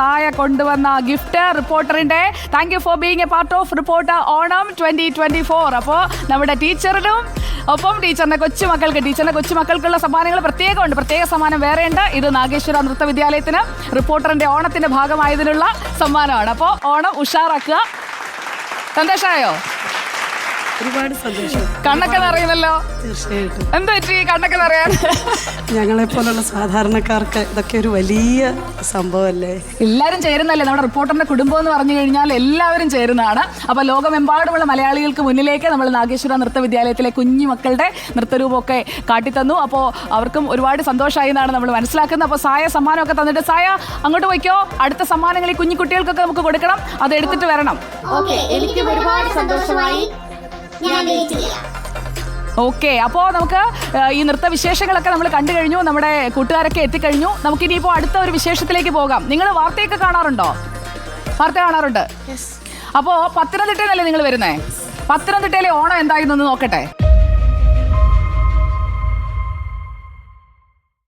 തായ കൊണ്ടുവന്ന gift റിപ്പോർട്ടറിന്റെ. Thank you for being a part of reporter Onam twenty twenty four അപ്പോൾ നമ്മുടെ ടീച്ചറിനും ഒപ്പം ടീച്ചറിന്റെ കൊച്ചുമക്കൾക്ക് ടീച്ചറിന്റെ കൊച്ചുമക്കൾക്കുള്ള സമ്മാനങ്ങൾ പ്രത്യേകമുണ്ട്. പ്രത്യേക സമ്മാനം വേറെയുണ്ട്. ഇത് നാഗേശ്വര നൃത്ത വിദ്യാലയത്തിന് റിപ്പോർട്ടറിന്റെ ഓണത്തിന്റെ ഭാഗമായതിനുള്ള സമ്മാനമാണ്. അപ്പോ ഓണം ഉഷാറാക്കുക. സന്തോഷമായോ? ഒരുപാട് സന്തോഷം. കണ്ണൊക്കെ നിറയുന്നല്ലോ? തീർച്ചയായിട്ടും. എന്താ പറ്റി കണ്ണൊക്കെ നിറയാൻ? ഞങ്ങളെ പോലുള്ള സാധാരണക്കാർക്ക് ഇതൊക്കെ ഒരു വലിയ സംഭവമല്ലേ? എല്ലാരും ചേരുന്നല്ലേ നമ്മുടെ റിപ്പോർട്ടറിന്റെ കുടുംബം എന്ന് പറഞ്ഞു കഴിഞ്ഞാൽ എല്ലാവരും ചേരുന്നതാണ്. അപ്പൊ ലോകമെമ്പാടുമുള്ള മലയാളികൾക്ക് മുന്നിലേക്ക് നമ്മൾ നാഗേശ്വര നൃത്ത വിദ്യാലയത്തിലെ കുഞ്ഞു മക്കളുടെ നൃത്തരൂപമൊക്കെ കാട്ടിത്തന്നു. അപ്പോൾ അവർക്കും ഒരുപാട് സന്തോഷമായി എന്നാണ് നമ്മൾ മനസ്സിലാക്കുന്നത്. അപ്പോൾ സായ സമ്മാനമൊക്കെ തന്നിട്ട് സായ അങ്ങോട്ട് പോയിക്കോ. അടുത്ത സമ്മാനങ്ങൾ ഈ കുഞ്ഞു കുട്ടികൾക്കൊക്കെ നമുക്ക് കൊടുക്കണം. അത് എടുത്തിട്ട് വരണം. ഓക്കെ എനിക്കും ഒരുപാട് സന്തോഷമായി. ഓക്കെ അപ്പോൾ നമുക്ക് ഈ നൃത്ത വിശേഷങ്ങളൊക്കെ നമ്മൾ കണ്ടു കഴിഞ്ഞു നമ്മുടെ കൂട്ടുകാരൊക്കെ എത്തിക്കഴിഞ്ഞു. നമുക്കിനിയിപ്പോൾ അടുത്ത ഒരു വിശേഷത്തിലേക്ക് പോകാം. നിങ്ങൾ വാർത്തയൊക്കെ കാണാറുണ്ടോ? വാർത്ത കാണാറുണ്ട്? അപ്പോൾ പത്തനംതിട്ടയിൽ നിന്നല്ലേ നിങ്ങൾ വരുന്നേ? പത്തനംതിട്ടയിലെ ഓണം എന്തായിരുന്നു നോക്കട്ടെ.